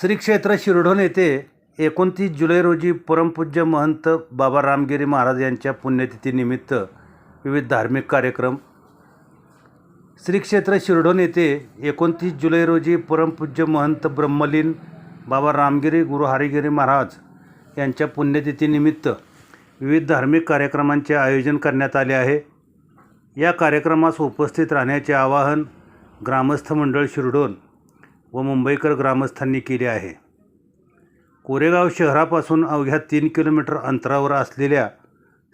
श्री क्षेत्र शिरढोण येथे एकोणतीस जुलै रोजी परमपूज्य महंत बाबा रामगिरी महाराज यांच्या पुण्यतिथीनिमित्त विविध धार्मिक कार्यक्रम. श्री क्षेत्र शिरढोण येथे एकोणतीस जुलै रोजी परमपूज्य महंत ब्रह्मलीन बाबा रामगिरी गुरु हरिगिरी महाराज यांच्या पुण्यतिथीनिमित्त विविध धार्मिक कार्यक्रमांचे आयोजन करण्यात आले आहे. या कार्यक्रमास उपस्थित राहण्याचे आवाहन ग्रामस्थ मंडळ शिरढोण व मुंबईकर ग्रामस्थांनी केले आहे. कोरेगाव शहरापासून अवघ्या तीन किलोमीटर अंतरावर असलेल्या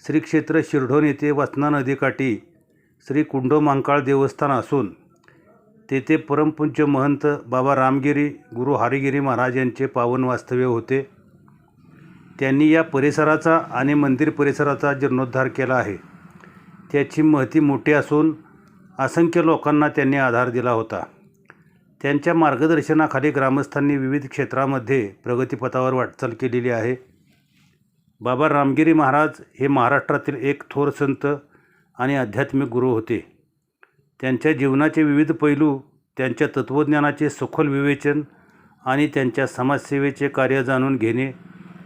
श्री क्षेत्र शिरढोण येथे वसना नदीकाठी श्री कुंडो मांकाळ देवस्थान असून तेथे परमपूज्य महंत बाबा रामगिरी गुरु हरिगिरी महाराज यांचे पावन वास्तव्य होते. त्यांनी या परिसराचा आणि मंदिर परिसराचा जीर्णोद्धार केला आहे. त्याची महती मोठी असून असंख्य लोकांना त्यांनी आधार दिला होता. त्यांच्या मार्गदर्शनाखाली ग्रामस्थांनी विविध क्षेत्रामध्ये प्रगतीपथावर वाटचाल केलेली आहे. बाबा रामगिरी महाराज हे महाराष्ट्रातील एक थोर संत आणि आध्यात्मिक गुरु होते. त्यांच्या जीवनाचे विविध पैलू त्यांच्या तत्त्वज्ञानाचे सखोल विवेचन आणि त्यांच्या समाजसेवेचे कार्य जाणून घेणे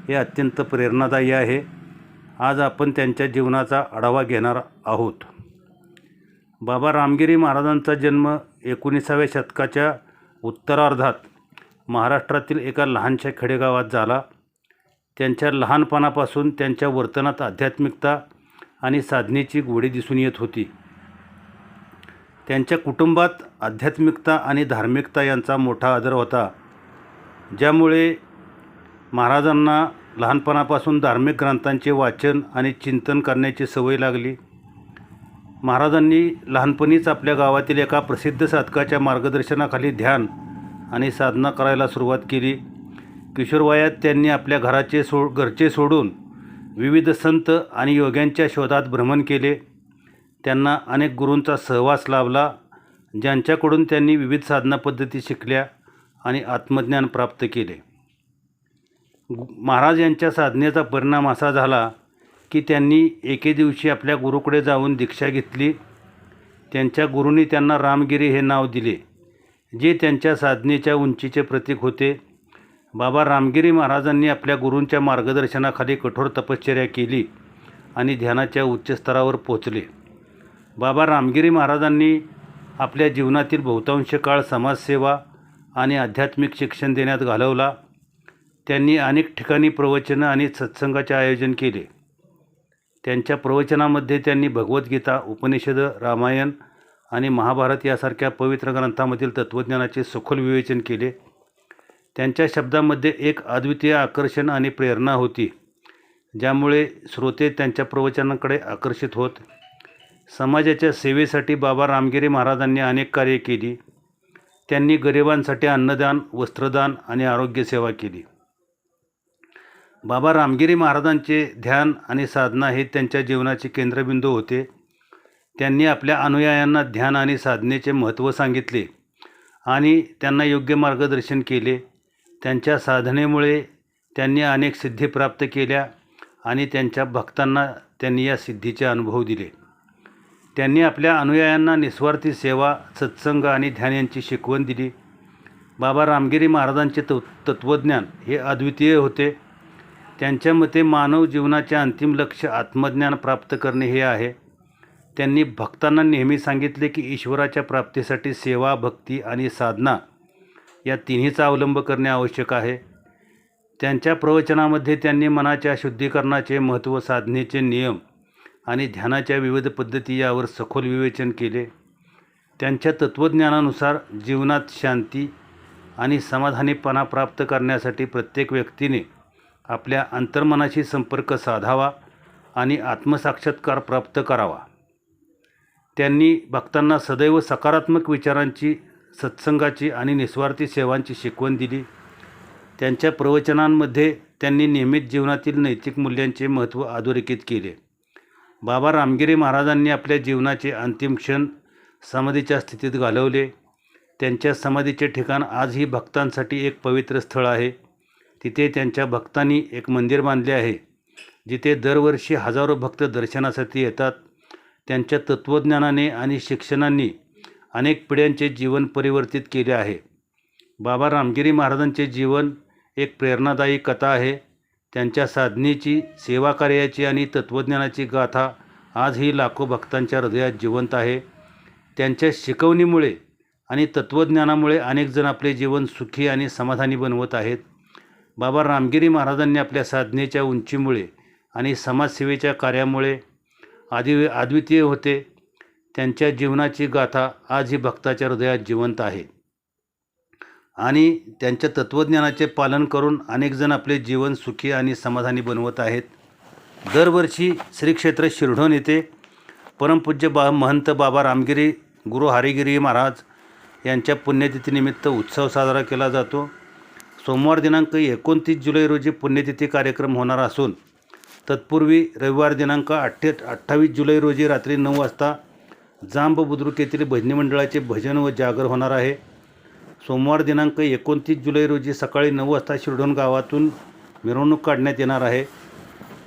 हे अत्यंत प्रेरणादायी आहे. आज आपण त्यांच्या जीवनाचा आढावा घेणार आहोत. बाबा रामगिरी महाराजांचा जन्म एकोणीसाव्या शतकाच्या उत्तरार्धात महाराष्ट्रातील एका लहानशा खेडेगावात झाला. त्यांच्या लहानपणापासून त्यांच्या वर्तनात आध्यात्मिकता आणि साधनेची गोडी दिसून येत होती. त्यांच्या कुटुंबात आध्यात्मिकता आणि धार्मिकता यांचा मोठा आदर होता. ज्यामुळे महाराजांना लहानपणापासून धार्मिक ग्रंथांचे वाचन आणि चिंतन करण्याची सवय लागली. महाराजांनी लहानपणीच आपल्या गावातील एका प्रसिद्ध साधकाच्या मार्गदर्शनाखाली ध्यान आणि साधना करायला सुरुवात केली. किशोरवयात त्यांनी आपल्या घराचे सो घरचे सोडून विविध संत आणि योग्यांच्या शोधात भ्रमण केले. त्यांना अनेक गुरूंचा सहवास लाभला ज्यांच्याकडून त्यांनी विविध साधना पद्धती शिकल्या आणि आत्मज्ञान प्राप्त केले. गु- महाराज यांच्या साधनेचा परिणाम असा झाला की त्यांनी एके दिवशी आपल्या गुरुकडे जाऊन दीक्षा घेतली. त्यांच्या गुरुंनी त्यांना रामगिरी हे नाव दिले जे त्यांच्या साधनेच्या उंचीचे प्रतीक होते. बाबा रामगिरी महाराजांनी आपल्या गुरूंच्या मार्गदर्शनाखाली कठोर तपश्चर्या केली आणि ध्यानाच्या उच्च स्तरावर पोचले बाबा रामगिरी महाराजांनी आपल्या जीवनातील बहुतांश काळ समाजसेवा आणि आध्यात्मिक शिक्षण देण्यात घालवला. त्यांनी अनेक ठिकाणी प्रवचनं आणि सत्संगाचे आयोजन केले. त्यांच्या प्रवचनामध्ये त्यांनी भगवद्गीता उपनिषद रामायण आणि महाभारत यासारख्या पवित्र ग्रंथामधील तत्त्वज्ञानाचे सखोल विवेचन केले. त्यांच्या शब्दामध्ये एक अद्वितीय आकर्षण आणि प्रेरणा होती ज्यामुळे श्रोते त्यांच्या प्रवचनाकडे आकर्षित होत. समाजाच्या सेवेसाठी बाबा रामगिरी महाराजांनी अनेक कार्ये केली. त्यांनी गरिबांसाठी अन्नदान वस्त्रदान आणि आरोग्यसेवा केली. बाबा रामगिरी महाराजांचे ध्यान आणि साधना हे त्यांच्या जीवनाचे केंद्रबिंदू होते. त्यांनी आपल्या अनुयायांना ध्यान आणि साधनेचे महत्त्व सांगितले आणि त्यांना योग्य मार्गदर्शन केले. त्यांच्या साधनेमुळे त्यांनी अनेक सिद्धी प्राप्त केल्या आणि त्यांच्या भक्तांना त्यांनी या सिद्धीचे अनुभव दिले. त्यांनी आपल्या अनुयायांना निस्वार्थी सेवा सत्संग आणि ध्यान यांची शिकवण दिली. बाबा रामगिरी महाराजांचे तव तत्त्वज्ञान हे अद्वितीय होते. त्यांच्या मते मानव जीवनाचे अंतिम लक्ष आत्मज्ञान प्राप्त करणे हे आहे. त्यांनी भक्तांना नेहमी सांगितले की ईश्वराच्या प्राप्तीसाठी सेवा भक्ती आणि साधना या तिन्हीचा अवलंब करणे आवश्यक आहे. त्यांच्या प्रवचनामध्ये त्यांनी मनाच्या शुद्धीकरणाचे महत्त्व साधनेचे नियम आणि ध्यानाच्या विविध पद्धती यावर सखोल विवेचन केले. त्यांच्या तत्त्वज्ञानानुसार जीवनात शांती आणि समाधानीपणा प्राप्त करण्यासाठी प्रत्येक व्यक्तीने आपल्या अंतर्मनाशी संपर्क साधावा आणि आत्मसाक्षात्कार प्राप्त करावा. त्यांनी भक्तांना सदैव सकारात्मक विचारांची सत्संगाची आणि निस्वार्थी सेवांची शिकवण दिली. त्यांच्या प्रवचनांमध्ये त्यांनी नियमित जीवनातील नैतिक मूल्यांचे महत्त्व अधोरेखित केले. बाबा रामगिरी महाराजांनी आपल्या जीवनाचे अंतिम क्षण समाधीच्या स्थितीत घालवले. त्यांच्या समाधीचे ठिकाण आजही भक्तांसाठी एक पवित्र स्थळ आहे. तिथे त्यांच्या भक्तांनी एक मंदिर बांधले आहे जिथे दरवर्षी हजारो भक्त दर्शनासाठी येतात. त्यांच्या तत्त्वज्ञानाने आणि शिक्षणांनी अनेक पिढ्यांचे जीवन परिवर्तित केले आहे. बाबा रामगिरी महाराजांचे जीवन एक प्रेरणादायी कथा आहे. त्यांच्या साधनेची सेवाकार्याची आणि तत्त्वज्ञानाची गाथा आजही लाखो भक्तांच्या हृदयात जिवंत आहे. त्यांच्या शिकवणीमुळे आणि तत्त्वज्ञानामुळे अनेकजण आपले जीवन सुखी आणि समाधानी बनवत आहेत. बाबा रामगिरी महाराजांनी आपल्या साधनेच्या उंचीमुळे आणि समाजसेवेच्या कार्यामुळे आदि अद्वितीय होते. त्यांच्या जीवनाची गाथा आजही भक्ताच्या हृदयात जिवंत आहे. आणि त्यांच्या तत्त्वज्ञानाचे पालन करून अनेकजण आपले जीवन सुखी आणि समाधानी बनवत आहेत. दरवर्षी श्री क्षेत्र शिरढोण येथे परमपूज्य बा महंत बाबा रामगिरी गुरु हरिगिरी महाराज यांच्या पुण्यतिथीनिमित्त उत्सव साजरा केला जातो. सोमवार दिनांक एकोणतीस जुलै रोजी पुण्यतिथी कार्यक्रम होणार असून तत्पूर्वी रविवार दिनांक अठ्ठे अठ्ठावीस जुलै रोजी रात्री नऊ वाजता जांब बुद्रुक येथील भजनी मंडळाचे भजन व जागर होणार आहे. सोमवार दिनांक एकोणतीस जुलै रोजी सकाळी नऊ वाजता शिरढोण गावातून मिरवणूक काढण्यात येणार आहे.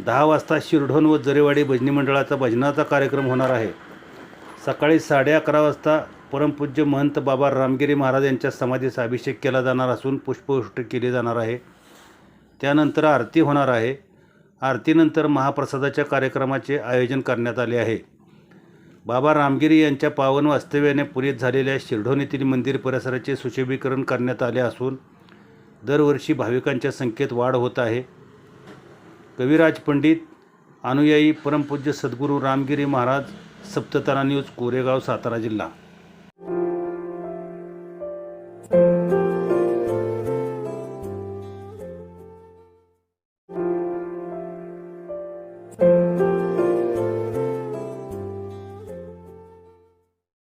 दहा वाजता शिरढोण व जरेवाडी भजनी मंडळाचा भजनाचा कार्यक्रम होणार आहे. सकाळी साडे अकरा वाजता परमपूज्य महंत बाबा रामगिरी महाराज यांच्या समाधीचा अभिषेक केला जाणार असून पुष्पवृष्टी केली जाणार आहे. त्यानंतर आरती होणार आहे. आरतीनंतर महाप्रसादाच्या कार्यक्रमाचे आयोजन करण्यात आले आहे. बाबा रामगिरी यांच्या पावन वास्तव्याने पुरीत झालेल्या शिरढोण मंदिर परिसराचे सुशोभीकरण करण्यात आले असून दरवर्षी भाविकांच्या संख्येत वाढ होत आहे. कविराज पंडित अनुयायी परमपूज्य सद्गुरू रामगिरी महाराज सप्ततारा न्यूज कोरेगाव सातारा जिल्हा. Thank you.